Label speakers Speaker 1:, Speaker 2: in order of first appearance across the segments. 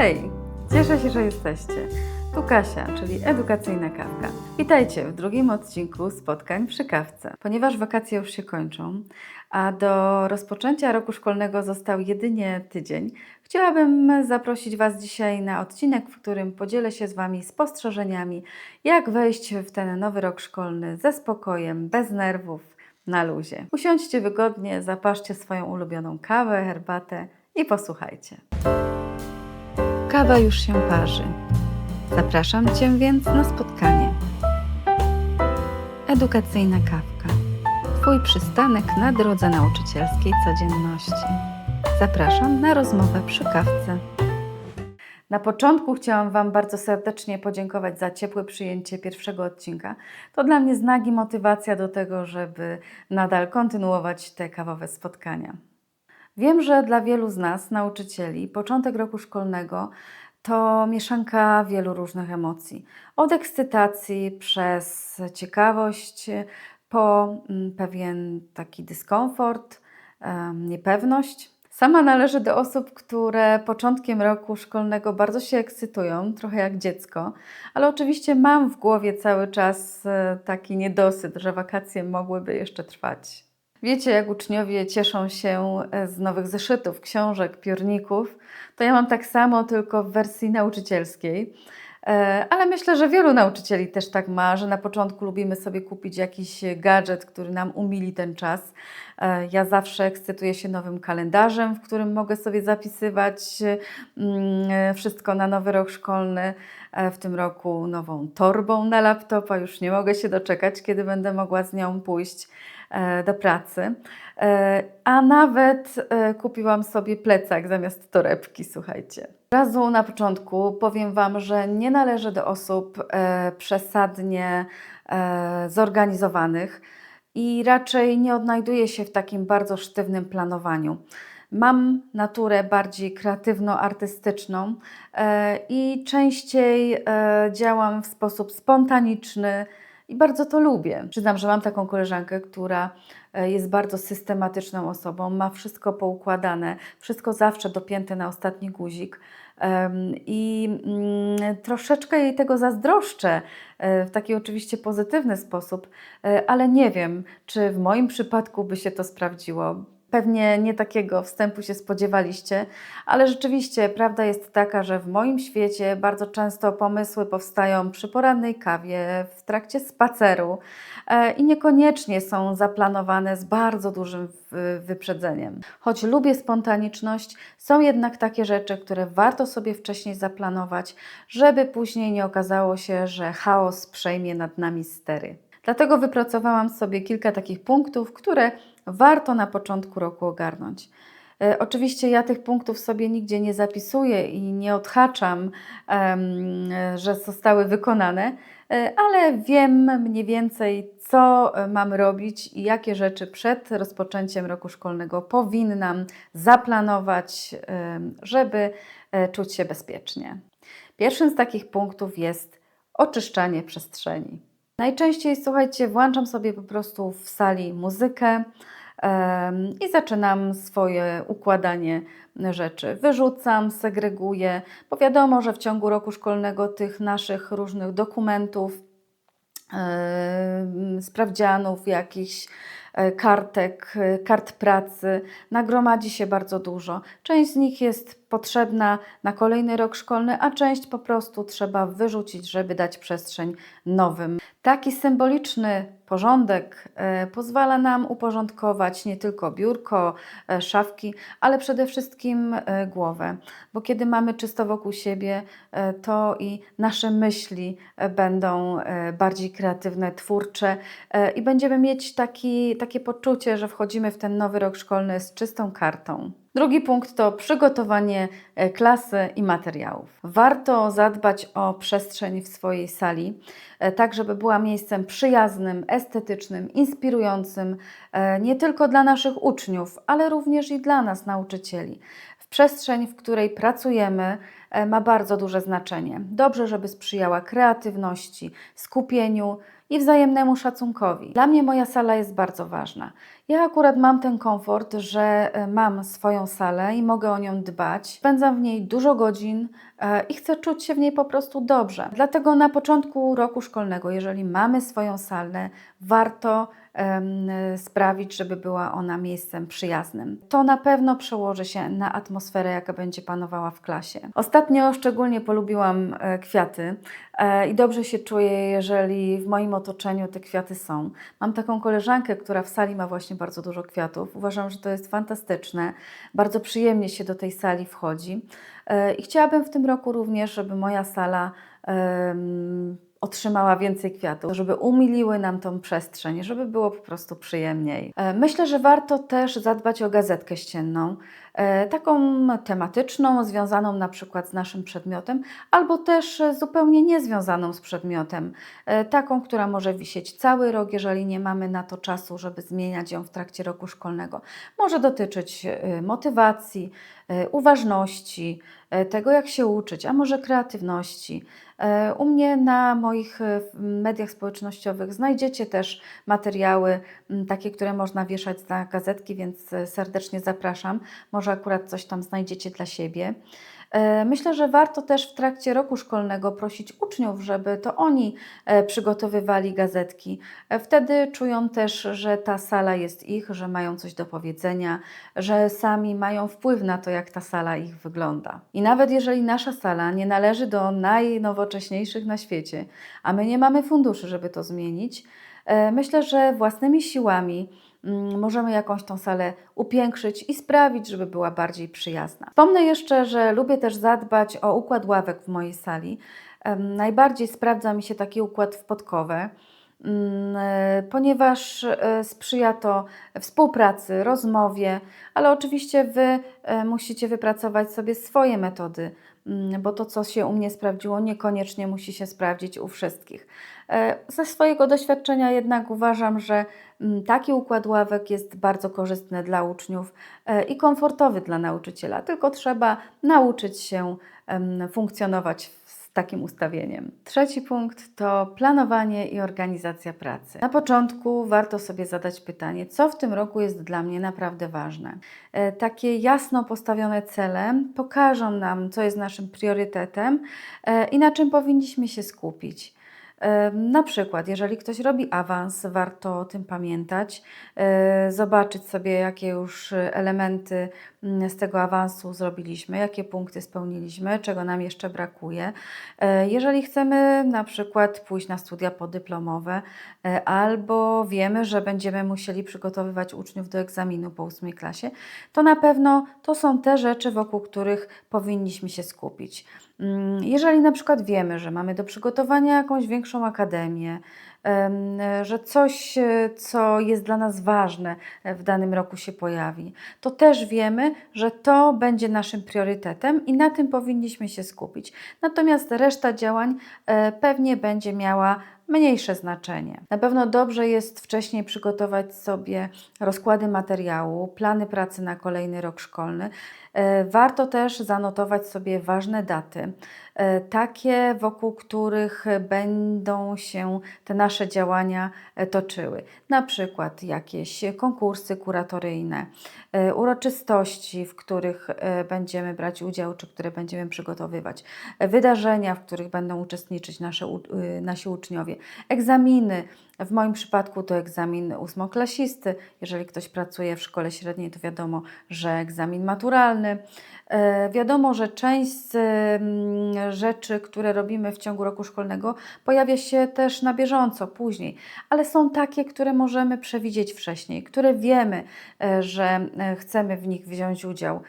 Speaker 1: Hej, cieszę się, że jesteście. Tu Kasia, czyli edukacyjna kawka. Witajcie w drugim odcinku spotkań przy kawce. Ponieważ wakacje już się kończą, a do rozpoczęcia roku szkolnego został jedynie tydzień, chciałabym zaprosić Was dzisiaj na odcinek, w którym podzielę się z Wami spostrzeżeniami, jak wejść w ten nowy rok szkolny ze spokojem, bez nerwów, na luzie. Usiądźcie wygodnie, zapaszcie swoją ulubioną kawę, herbatę i posłuchajcie. Kawa już się parzy. Zapraszam Cię więc na spotkanie. Edukacyjna kawka. Twój przystanek na drodze nauczycielskiej codzienności. Zapraszam na rozmowę przy kawce. Na początku chciałam Wam bardzo serdecznie podziękować za ciepłe przyjęcie pierwszego odcinka. To dla mnie znak i motywacja do tego, żeby nadal kontynuować te kawowe spotkania. Wiem, że dla wielu z nas, nauczycieli, początek roku szkolnego to mieszanka wielu różnych emocji. Od ekscytacji przez ciekawość, po mm, pewien taki dyskomfort, niepewność. Sama należę do osób, które początkiem roku szkolnego bardzo się ekscytują, trochę jak dziecko, ale oczywiście mam w głowie cały czas e, taki niedosyt, że wakacje mogłyby jeszcze trwać. Wiecie, jak uczniowie cieszą się e, z nowych zeszytów, książek, piórników, to ja mam tak samo, tylko w wersji nauczycielskiej. E, Ale myślę, że wielu nauczycieli też tak ma, że na początku lubimy sobie kupić jakiś gadżet, który nam umili ten czas. E, Ja zawsze ekscytuję się nowym kalendarzem, w którym mogę sobie zapisywać mm, e, wszystko na nowy rok szkolny. W tym roku nową torbą na laptopa. Już nie mogę się doczekać, kiedy będę mogła z nią pójść do pracy. A nawet kupiłam sobie plecak zamiast torebki, słuchajcie. Razu na początku powiem Wam, że nie należę do osób e, przesadnie e, zorganizowanych i raczej nie odnajduję się w takim bardzo sztywnym planowaniu. Mam naturę bardziej kreatywno-artystyczną e, i częściej e, działam w sposób spontaniczny i bardzo to lubię. Przyznam, że mam taką koleżankę, która e, jest bardzo systematyczną osobą, ma wszystko poukładane, wszystko zawsze dopięte na ostatni guzik. I mm, troszeczkę jej tego zazdroszczę e, w taki oczywiście pozytywny sposób, e, ale nie wiem, czy w moim przypadku by się to sprawdziło. Pewnie nie takiego wstępu się spodziewaliście, ale rzeczywiście prawda jest taka, że w moim świecie bardzo często pomysły powstają przy porannej kawie, w trakcie spaceru e, i niekoniecznie są zaplanowane z bardzo dużym wyprzedzeniem. Choć lubię spontaniczność, są jednak takie rzeczy, które warto sobie wcześniej zaplanować, żeby później nie okazało się, że chaos przejmie nad nami stery. Dlatego wypracowałam sobie kilka takich punktów, które warto na początku roku ogarnąć. E, Oczywiście ja tych punktów sobie nigdzie nie zapisuję i nie odhaczam, że zostały wykonane, e, ale wiem mniej więcej, co mam robić i jakie rzeczy przed rozpoczęciem roku szkolnego powinnam zaplanować, żeby e, czuć się bezpiecznie. Pierwszym z takich punktów jest oczyszczanie przestrzeni. Najczęściej, słuchajcie, włączam sobie po prostu w sali muzykę i zaczynam swoje układanie rzeczy. Wyrzucam, segreguję, bo wiadomo, że w ciągu roku szkolnego tych naszych różnych dokumentów, sprawdzianów, jakichś kartek, e, kart pracy nagromadzi się bardzo dużo. Część z nich jest potrzebna na kolejny rok szkolny, a część po prostu trzeba wyrzucić, żeby dać przestrzeń nowym. Taki symboliczny porządek e, pozwala nam uporządkować nie tylko biurko, e, szafki, ale przede wszystkim e, głowę, bo kiedy mamy czysto wokół siebie, to i nasze myśli będą bardziej kreatywne, twórcze i będziemy mieć taki, takie poczucie, że wchodzimy w ten nowy rok szkolny z czystą kartą. Drugi punkt to przygotowanie e, klasy i materiałów. Warto zadbać o przestrzeń w swojej sali, e, tak żeby była miejscem przyjaznym, estetycznym, inspirującym e, nie tylko dla naszych uczniów, ale również i dla nas, nauczycieli. Przestrzeń, w której pracujemy, ma bardzo duże znaczenie. Dobrze, żeby sprzyjała kreatywności, skupieniu i wzajemnemu szacunkowi. Dla mnie moja sala jest bardzo ważna. Ja akurat mam ten komfort, że e, mam swoją salę i mogę o nią dbać. Spędzam w niej dużo godzin e, i chcę czuć się w niej po prostu dobrze. Dlatego na początku roku szkolnego, jeżeli mamy swoją salę, warto sprawić, żeby była ona miejscem przyjaznym. To na pewno przełoży się na atmosferę, jaka będzie panowała w klasie. Ostatnio szczególnie polubiłam e, kwiaty i dobrze się czuję, jeżeli w moim otoczeniu te kwiaty są. Mam taką koleżankę, która w sali ma właśnie bardzo dużo kwiatów. Uważam, że to jest fantastyczne. Bardzo przyjemnie się do tej sali wchodzi. E, I chciałabym w tym roku również, żeby moja sala otrzymała więcej kwiatów, żeby umiliły nam tą przestrzeń, żeby było po prostu przyjemniej. E, Myślę, że warto też zadbać o gazetkę ścienną, e, taką tematyczną, związaną na przykład z naszym przedmiotem, albo też e, zupełnie niezwiązaną z przedmiotem, e, taką, która może wisieć cały rok, jeżeli nie mamy na to czasu, żeby zmieniać ją w trakcie roku szkolnego. Może dotyczyć e, motywacji, e, uważności, e, tego jak się uczyć, a może kreatywności. E, U mnie na moich e, mediach społecznościowych znajdziecie też materiały takie, które można wieszać na gazetki, więc e, serdecznie zapraszam. Może akurat coś tam znajdziecie dla siebie. E, Myślę, że warto też w trakcie roku szkolnego prosić uczniów, żeby to oni e, przygotowywali gazetki. E, Wtedy czują też, że ta sala jest ich, że mają coś do powiedzenia, że sami mają wpływ na to, jak ta sala ich wygląda. I nawet jeżeli nasza sala nie należy do najnowocześniejszych na świecie, a my nie mamy funduszy, żeby to zmienić, myślę, że własnymi siłami możemy jakąś tą salę upiększyć i sprawić, żeby była bardziej przyjazna. Wspomnę jeszcze, że lubię też zadbać o układ ławek w mojej sali. Najbardziej sprawdza mi się taki układ w podkowę mm, ponieważ e, sprzyja to współpracy, rozmowie, ale oczywiście Wy e, musicie wypracować sobie swoje metody, mm, bo to, co się u mnie sprawdziło, niekoniecznie musi się sprawdzić u wszystkich. E, Ze swojego doświadczenia jednak uważam, że mm, taki układ ławek jest bardzo korzystny dla uczniów e, i komfortowy dla nauczyciela, tylko trzeba nauczyć się funkcjonować takim ustawieniem. Trzeci punkt to planowanie i organizacja pracy. Na początku warto sobie zadać pytanie, co w tym roku jest dla mnie naprawdę ważne. E, Takie jasno postawione cele pokażą nam, co jest naszym priorytetem e, i na czym powinniśmy się skupić. E, Na przykład, jeżeli ktoś robi awans, warto o tym pamiętać, zobaczyć sobie, jakie już elementy z tego awansu zrobiliśmy, jakie punkty spełniliśmy, czego nam jeszcze brakuje. E, Jeżeli chcemy na przykład pójść na studia podyplomowe, e, albo wiemy, że będziemy musieli przygotowywać uczniów do egzaminu po ósmej klasie, to na pewno to są te rzeczy, wokół których powinniśmy się skupić. Mm, Jeżeli na przykład wiemy, że mamy do przygotowania jakąś większą akademię, em, że coś, e, co jest dla nas ważne e, w danym roku się pojawi, to też wiemy, że to będzie naszym priorytetem i na tym powinniśmy się skupić. Natomiast reszta działań e, pewnie będzie miała mniejsze znaczenie. Na pewno dobrze jest wcześniej przygotować sobie rozkłady materiału, plany pracy na kolejny rok szkolny. E, Warto też zanotować sobie ważne daty, e, takie wokół których będą się te nasze działania e, toczyły. Na przykład jakieś konkursy kuratoryjne, uroczystości, w których będziemy brać udział, czy które będziemy przygotowywać, wydarzenia, w których będą uczestniczyć nasze, nasi uczniowie, egzaminy. W moim przypadku to egzamin ósmoklasisty. Jeżeli ktoś pracuje w szkole średniej, to wiadomo, że egzamin maturalny. E, Wiadomo, że część z rzeczy, które robimy w ciągu roku szkolnego, pojawia się też na bieżąco, później, ale są takie, które możemy przewidzieć wcześniej, które wiemy, e, że e, chcemy w nich wziąć udział.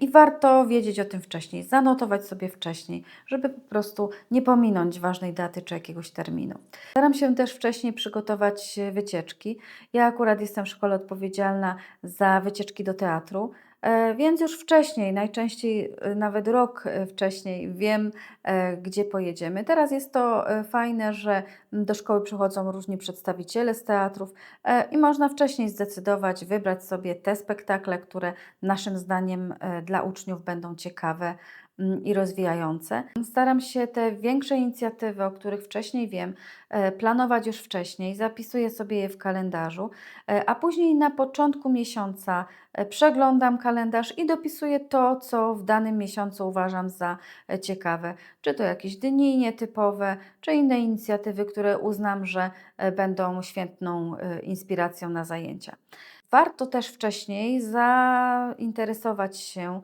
Speaker 1: I warto wiedzieć o tym wcześniej, zanotować sobie wcześniej, żeby po prostu nie pominąć ważnej daty czy jakiegoś terminu. Staram się też wcześniej przygotować e, wycieczki. Ja akurat jestem w szkole odpowiedzialna za wycieczki do teatru. E, Więc już wcześniej, najczęściej e, nawet rok wcześniej, wiem, gdzie pojedziemy. Teraz jest to fajne, że do szkoły przychodzą różni przedstawiciele z teatrów i można wcześniej zdecydować, wybrać sobie te spektakle, które naszym zdaniem dla uczniów będą ciekawe i rozwijające. Staram się te większe inicjatywy, o których wcześniej wiem, e, planować już wcześniej, zapisuję sobie je w kalendarzu, e, a później na początku miesiąca e, przeglądam kalendarz i dopisuję to, co w danym miesiącu uważam za ciekawe. Czy to jakieś dni nietypowe, czy inne inicjatywy, które uznam, że będą świetną inspiracją na zajęcia. Warto też wcześniej zainteresować się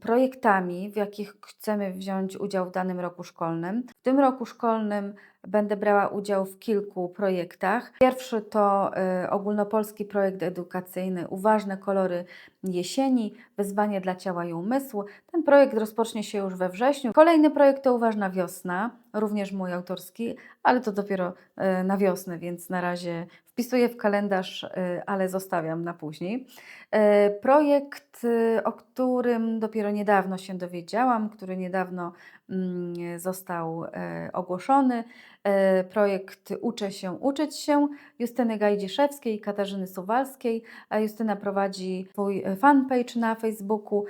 Speaker 1: projektami, w jakich chcemy wziąć udział w danym roku szkolnym. W tym roku szkolnym będę brała udział w kilku projektach. Pierwszy to y, ogólnopolski projekt edukacyjny Uważne kolory jesieni, wyzwanie dla ciała i umysłu. Ten projekt rozpocznie się już we wrześniu. Kolejny projekt to Uważna wiosna, również mój autorski, ale to dopiero y, na wiosnę, więc na razie wpisuję w kalendarz, y, ale zostawiam na później. Projekt, o którym dopiero niedawno się dowiedziałam, który niedawno został e, ogłoszony. E, Projekt Uczę się uczyć się Justyny Gajdziszewskiej i Katarzyny Suwalskiej. Justyna prowadzi swój e, fanpage na Facebooku.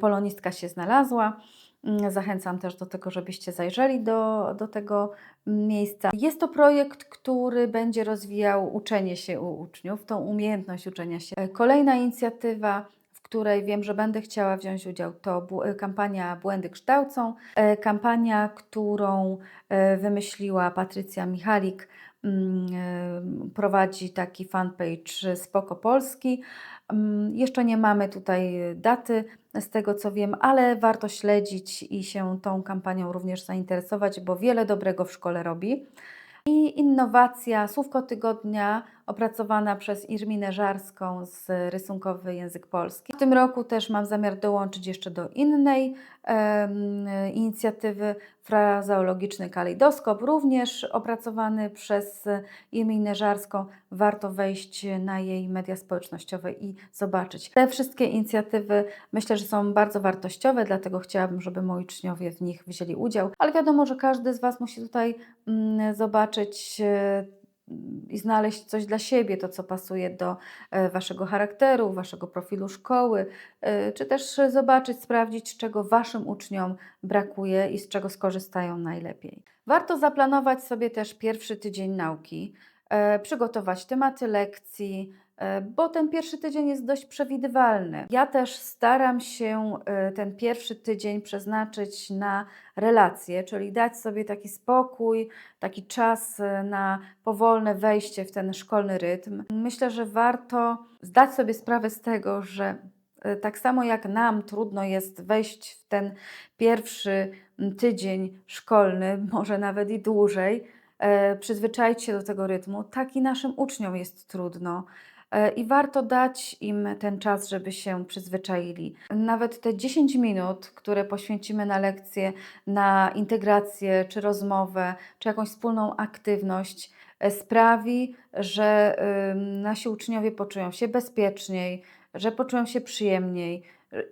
Speaker 1: Polonistka się znalazła. Mm, Zachęcam też do tego, żebyście zajrzeli do, do tego miejsca. Jest to projekt, który będzie rozwijał uczenie się u uczniów, tą umiejętność uczenia się. Kolejna inicjatywa, której wiem, że będę chciała wziąć udział, to e, kampania Błędy kształcą. E, Kampania, którą e, wymyśliła Patrycja Michalik. mm, Prowadzi taki fanpage Spoko Polski. Mm, Jeszcze nie mamy tutaj daty, z tego co wiem, ale warto śledzić i się tą kampanią również zainteresować, bo wiele dobrego w szkole robi. I innowacja Słówko Tygodnia opracowana przez Irminę Żarską z Rysunkowy Język Polski. W tym roku też mam zamiar dołączyć jeszcze do innej em, inicjatywy frazeologiczny kalejdoskop, również opracowany przez Irminę Żarską. Warto wejść na jej media społecznościowe i zobaczyć. Te wszystkie inicjatywy myślę, że są bardzo wartościowe, dlatego chciałabym, żeby moi uczniowie w nich wzięli udział. Ale wiadomo, że każdy z Was musi tutaj mm, zobaczyć e, i znaleźć coś dla siebie, to co pasuje do e, Waszego charakteru, Waszego profilu szkoły, e, czy też zobaczyć, sprawdzić, czego Waszym uczniom brakuje i z czego skorzystają najlepiej. Warto zaplanować sobie też pierwszy tydzień nauki, e, przygotować tematy lekcji, bo ten pierwszy tydzień jest dość przewidywalny. Ja też staram się e, ten pierwszy tydzień przeznaczyć na relacje, czyli dać sobie taki spokój, taki czas e, na powolne wejście w ten szkolny rytm. Myślę, że warto zdać sobie sprawę z tego, że e, tak samo jak nam trudno jest wejść w ten pierwszy tydzień szkolny, może nawet i dłużej, e, przyzwyczaić się do tego rytmu, tak i naszym uczniom jest trudno. E, I warto dać im ten czas, żeby się przyzwyczaili. Nawet te 10 minut, które poświęcimy na lekcję, na integrację, czy rozmowę, czy jakąś wspólną aktywność, e, sprawi, że nasi uczniowie poczują się bezpieczniej, że poczują się przyjemniej.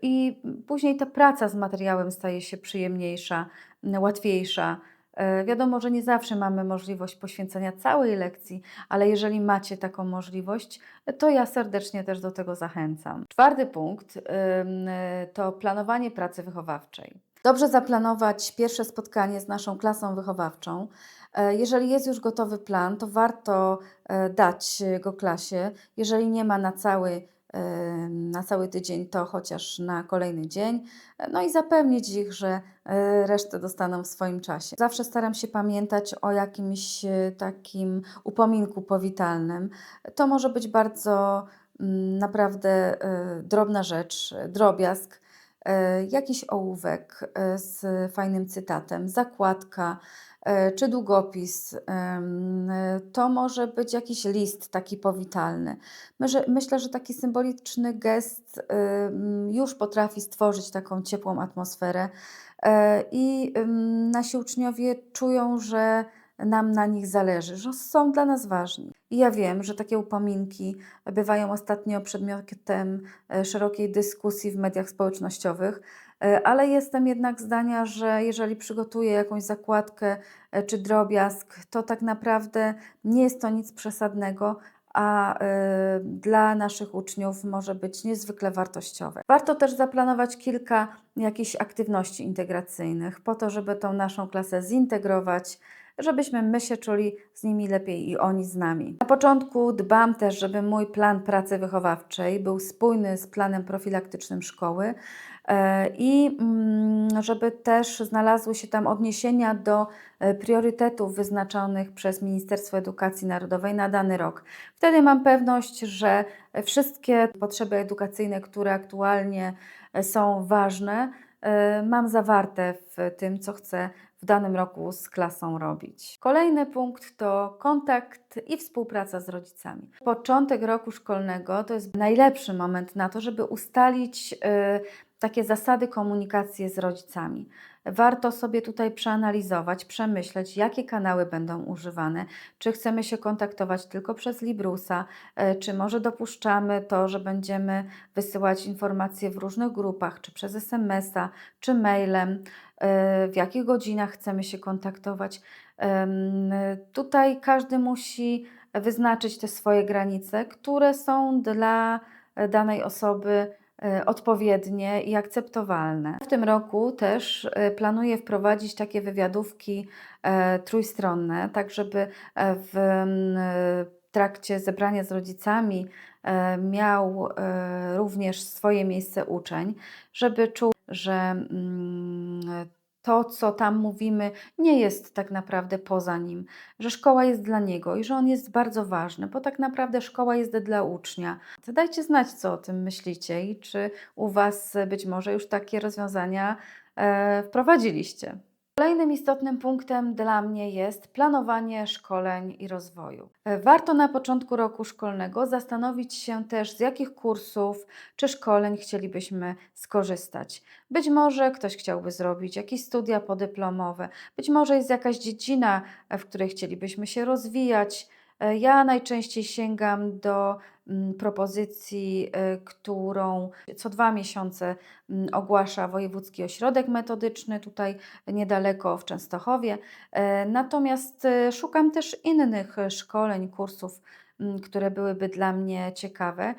Speaker 1: I później ta praca z materiałem staje się przyjemniejsza, łatwiejsza. E, Wiadomo, że nie zawsze mamy możliwość poświęcenia całej lekcji, ale jeżeli macie taką możliwość, to ja serdecznie też do tego zachęcam. Czwarty punkt e, to planowanie pracy wychowawczej. Dobrze zaplanować pierwsze spotkanie z naszą klasą wychowawczą. E, Jeżeli jest już gotowy plan, to warto dać go klasie. Jeżeli nie ma na cały, na cały tydzień, to chociaż na kolejny dzień. No i zapewnić ich, że e, resztę dostaną w swoim czasie. Zawsze staram się pamiętać o jakimś e, takim upominku powitalnym. To może być bardzo mm, naprawdę e, drobna rzecz, drobiazg, jakiś ołówek e, z fajnym cytatem, zakładka e, czy długopis. e, To może być jakiś list taki powitalny. Myślę, że taki symboliczny gest już potrafi stworzyć taką ciepłą atmosferę e, i nasi uczniowie czują, że nam na nich zależy, że są dla nas ważni. I ja wiem, że takie upominki bywają ostatnio przedmiotem e, szerokiej dyskusji w mediach społecznościowych, e, ale jestem jednak zdania, że jeżeli przygotuję jakąś zakładkę e, czy drobiazg, to tak naprawdę nie jest to nic przesadnego, a y, dla naszych uczniów może być niezwykle wartościowe. Warto też zaplanować kilka jakichś aktywności integracyjnych, po to, żeby tą naszą klasę zintegrować, żebyśmy my się czuli z nimi lepiej i oni z nami. Na początku dbam też, żeby mój plan pracy wychowawczej był spójny z planem profilaktycznym szkoły e, i mm, żeby też znalazły się tam odniesienia do e, priorytetów wyznaczonych przez Ministerstwo Edukacji Narodowej na dany rok. Wtedy mam pewność, że wszystkie potrzeby edukacyjne, które aktualnie e, są ważne, mam zawarte w tym, co chcę w danym roku z klasą robić. Kolejny punkt to kontakt i współpraca z rodzicami. Początek roku szkolnego to jest najlepszy moment na to, żeby ustalić y, takie zasady komunikacji z rodzicami. Warto sobie tutaj przeanalizować, przemyśleć, jakie kanały będą używane. Czy chcemy się kontaktować tylko przez Librusa, e, czy może dopuszczamy to, że będziemy wysyłać informacje w różnych grupach, czy przez SMS-a, czy mailem, w jakich godzinach chcemy się kontaktować. Tutaj każdy musi wyznaczyć te swoje granice, które są dla danej osoby e, odpowiednie i akceptowalne. W tym roku też e, planuję wprowadzić takie wywiadówki e, trójstronne, tak żeby e, w e, trakcie zebrania z rodzicami e, miał e, również swoje miejsce uczeń, żeby czuł, że mm, to, co tam mówimy, nie jest tak naprawdę poza nim, że szkoła jest dla niego i że on jest bardzo ważny, bo tak naprawdę szkoła jest dla ucznia. Dajcie znać, co o tym myślicie i czy u Was być może już takie rozwiązania e, wprowadziliście. Kolejnym istotnym punktem dla mnie jest planowanie szkoleń i rozwoju. E, Warto na początku roku szkolnego zastanowić się też, z jakich kursów czy szkoleń chcielibyśmy skorzystać. Być może ktoś chciałby zrobić jakieś studia podyplomowe, być może jest jakaś dziedzina, e, w której chcielibyśmy się rozwijać. E, Ja najczęściej sięgam do mm, propozycji, e, którą co dwa miesiące mm, ogłasza Wojewódzki Ośrodek Metodyczny, tutaj niedaleko w Częstochowie. E, Natomiast szukam też innych szkoleń, kursów, mm, które byłyby dla mnie ciekawe.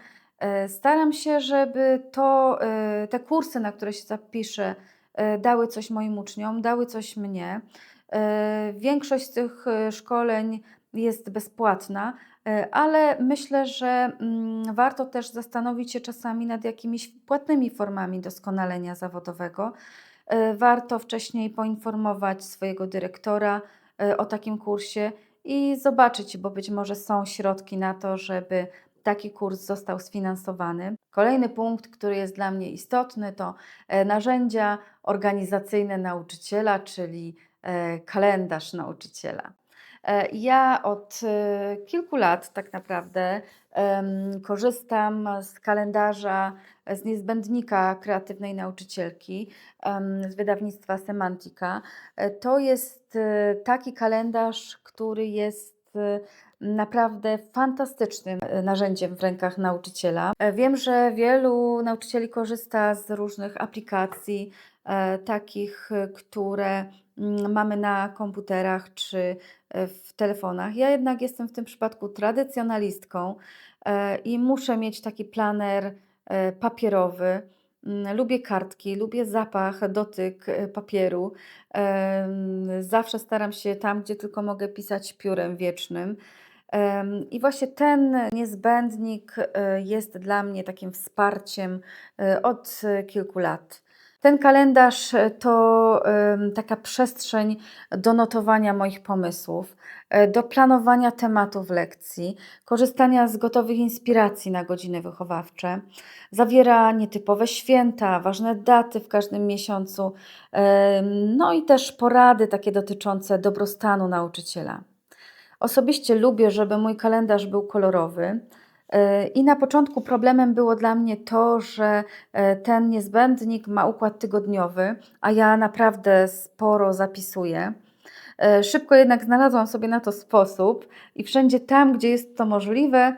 Speaker 1: Staram się, żeby to, te kursy, na które się zapiszę, dały coś moim uczniom, dały coś mnie. Większość z tych szkoleń jest bezpłatna, e, ale myślę, że mm, warto też zastanowić się czasami nad jakimiś płatnymi formami doskonalenia zawodowego. E, Warto wcześniej poinformować swojego dyrektora e, o takim kursie i zobaczyć, bo być może są środki na to, żeby taki kurs został sfinansowany. Kolejny punkt, który jest dla mnie istotny, to narzędzia organizacyjne nauczyciela, czyli kalendarz nauczyciela. E, Ja od e, kilku lat tak naprawdę korzystam z kalendarza, e, z niezbędnika kreatywnej nauczycielki z wydawnictwa Semantika. To jest taki kalendarz, który jest naprawdę fantastycznym narzędziem w rękach nauczyciela. Wiem, że wielu nauczycieli korzysta z różnych aplikacji, takich, e, które mm, mamy na komputerach czy e, w telefonach. Ja jednak jestem w tym przypadku tradycjonalistką e, i muszę mieć taki planer e, papierowy. Mm, Lubię kartki, lubię zapach, dotyk e, papieru. Zawsze staram się tam, gdzie tylko mogę pisać piórem wiecznym. I właśnie ten niezbędnik e, jest dla mnie takim wsparciem e, od e, kilku lat. Ten kalendarz to taka przestrzeń do notowania moich pomysłów, e, do planowania tematów lekcji, korzystania z gotowych inspiracji na godziny wychowawcze. Zawiera nietypowe święta, ważne daty w każdym miesiącu, no i też porady takie dotyczące dobrostanu nauczyciela. Osobiście lubię, żeby mój kalendarz był kolorowy. I na początku problemem było dla mnie to, że e, ten niezbędnik ma układ tygodniowy, a ja naprawdę sporo zapisuję. E, Szybko jednak znalazłam sobie na to sposób i wszędzie tam, gdzie jest to możliwe,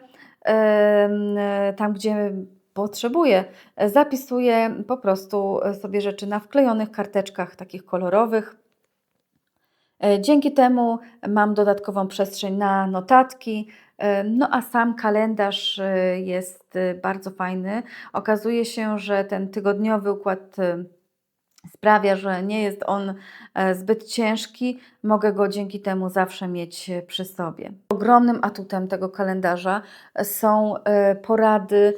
Speaker 1: tam gdzie potrzebuję, zapisuję po prostu sobie rzeczy na wklejonych karteczkach takich kolorowych. E, Dzięki temu mam dodatkową przestrzeń na notatki. e, No a sam kalendarz e, jest bardzo fajny. Okazuje się, że ten tygodniowy układ sprawia, że nie jest on zbyt ciężki. Mogę go dzięki temu zawsze mieć przy sobie. Ogromnym atutem tego kalendarza są porady,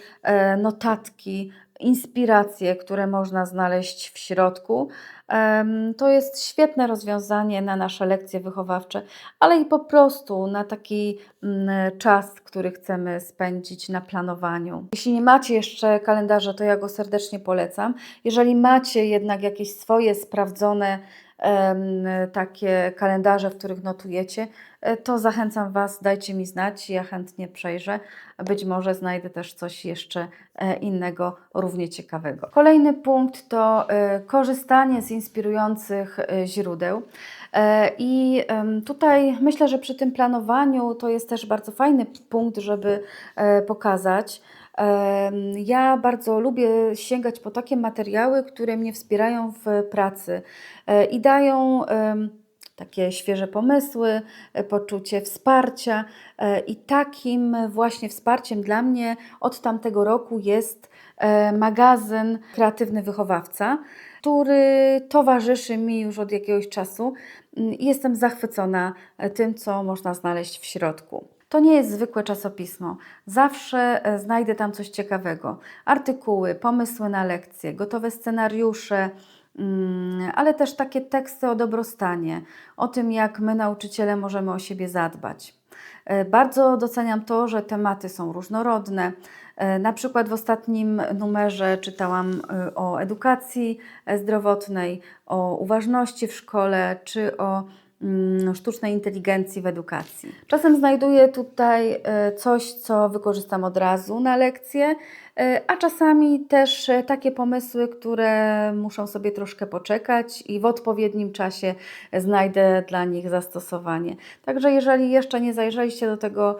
Speaker 1: notatki, inspiracje, które można znaleźć w środku. To jest świetne rozwiązanie na nasze lekcje wychowawcze, ale i po prostu na taki mm, czas, który chcemy spędzić na planowaniu. Jeśli nie macie jeszcze kalendarza, to ja go serdecznie polecam. Jeżeli macie jednak jakieś swoje sprawdzone takie kalendarze, w których notujecie, e, to zachęcam Was, dajcie mi znać, ja chętnie przejrzę. Być może znajdę też coś jeszcze e, innego, równie ciekawego. Kolejny punkt to e, korzystanie z inspirujących e, źródeł. E, I tutaj myślę, że przy tym planowaniu to jest też bardzo fajny punkt, żeby e, pokazać. Ja bardzo lubię sięgać po takie materiały, które mnie wspierają w pracy i dają takie świeże pomysły, poczucie wsparcia. I takim właśnie wsparciem dla mnie od tamtego roku jest magazyn Kreatywny Wychowawca, który towarzyszy mi już od jakiegoś czasu Mm, jestem zachwycona e, tym, co można znaleźć w środku. To nie jest zwykłe czasopismo. Zawsze e, znajdę tam coś ciekawego. Artykuły, pomysły na lekcje, gotowe scenariusze, mm, ale też takie teksty o dobrostanie, o tym, jak my, nauczyciele, możemy o siebie zadbać. E, Bardzo doceniam to, że tematy są różnorodne. E, Na przykład w ostatnim numerze czytałam e, o edukacji e, zdrowotnej, o uważności w szkole czy o sztucznej inteligencji w edukacji. Czasem znajduję tutaj e, coś, co wykorzystam od razu na lekcję, e, a czasami też e, takie pomysły, które muszą sobie troszkę poczekać i w odpowiednim czasie znajdę dla nich zastosowanie. Także jeżeli jeszcze nie zajrzeliście do tego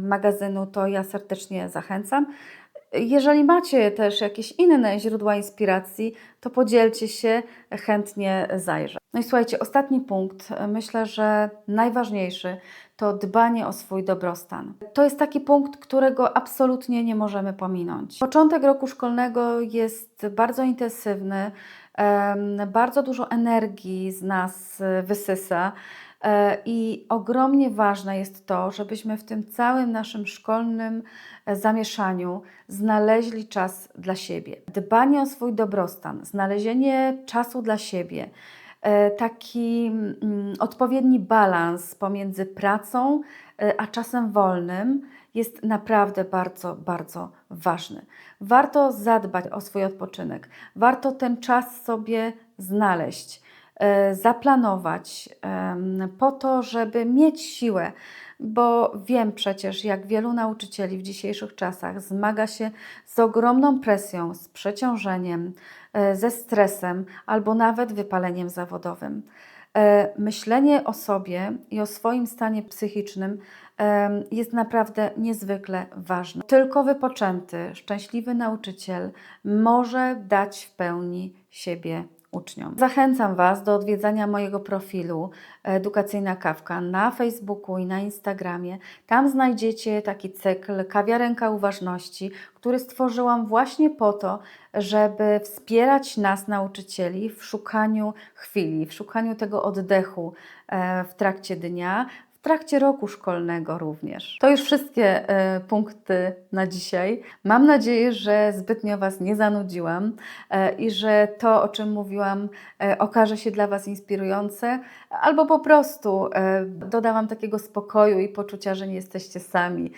Speaker 1: magazynu, to ja serdecznie zachęcam. Jeżeli macie też jakieś inne źródła inspiracji, to podzielcie się, chętnie zajrzę. No i słuchajcie, ostatni punkt, myślę, że najważniejszy, to dbanie o swój dobrostan. To jest taki punkt, którego absolutnie nie możemy pominąć. Początek roku szkolnego jest bardzo intensywny, bardzo dużo energii z nas wysysa. E, I ogromnie ważne jest to, żebyśmy w tym całym naszym szkolnym e, zamieszaniu znaleźli czas dla siebie. Dbanie o swój dobrostan, znalezienie czasu dla siebie, e, taki mm, odpowiedni balans pomiędzy pracą a czasem wolnym jest naprawdę bardzo, bardzo ważny. Warto zadbać o swój odpoczynek, warto ten czas sobie znaleźć zaplanować em, po to, żeby mieć siłę, bo wiem przecież, jak wielu nauczycieli w dzisiejszych czasach zmaga się z ogromną presją, z przeciążeniem, e, ze stresem albo nawet wypaleniem zawodowym. E, Myślenie o sobie i o swoim stanie psychicznym jest naprawdę niezwykle ważne. Tylko wypoczęty, szczęśliwy nauczyciel może dać w pełni siebie uczniom. Zachęcam Was do odwiedzania mojego profilu Edukacyjna Kawka na Facebooku i na Instagramie. Tam znajdziecie taki cykl Kawiarenka Uważności, który stworzyłam właśnie po to, żeby wspierać nas, nauczycieli, w szukaniu chwili, w szukaniu tego oddechu e, w trakcie dnia, trakcie roku szkolnego również. To już wszystkie e, punkty na dzisiaj. Mam nadzieję, że zbytnio Was nie zanudziłam e, i że to, o czym mówiłam, e, okaże się dla Was inspirujące, albo po prostu doda Wam takiego spokoju i poczucia, że nie jesteście sami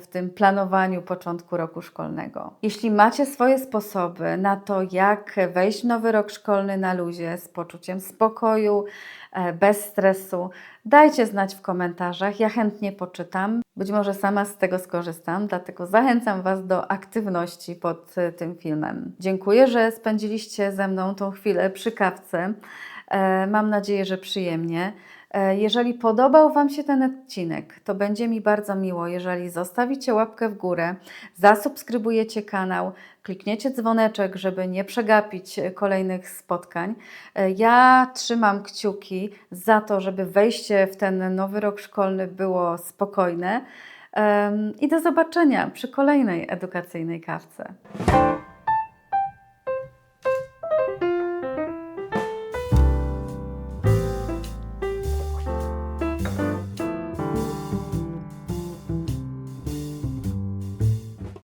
Speaker 1: w tym planowaniu początku roku szkolnego. Jeśli macie swoje sposoby na to, jak wejść w nowy rok szkolny na luzie z poczuciem spokoju, bez stresu, dajcie znać w komentarzach. Ja chętnie poczytam. Być może sama z tego skorzystam, dlatego zachęcam Was do aktywności pod e, tym filmem. Dziękuję, że spędziliście ze mną tą chwilę przy kawce. E, Mam nadzieję, że przyjemnie. E, Jeżeli podobał Wam się ten odcinek, to będzie mi bardzo miło, jeżeli zostawicie łapkę w górę, zasubskrybujecie kanał, klikniecie dzwoneczek, żeby nie przegapić e, kolejnych spotkań. E, Ja trzymam kciuki za to, żeby wejście w ten nowy rok szkolny było spokojne. I do zobaczenia przy kolejnej edukacyjnej kawce.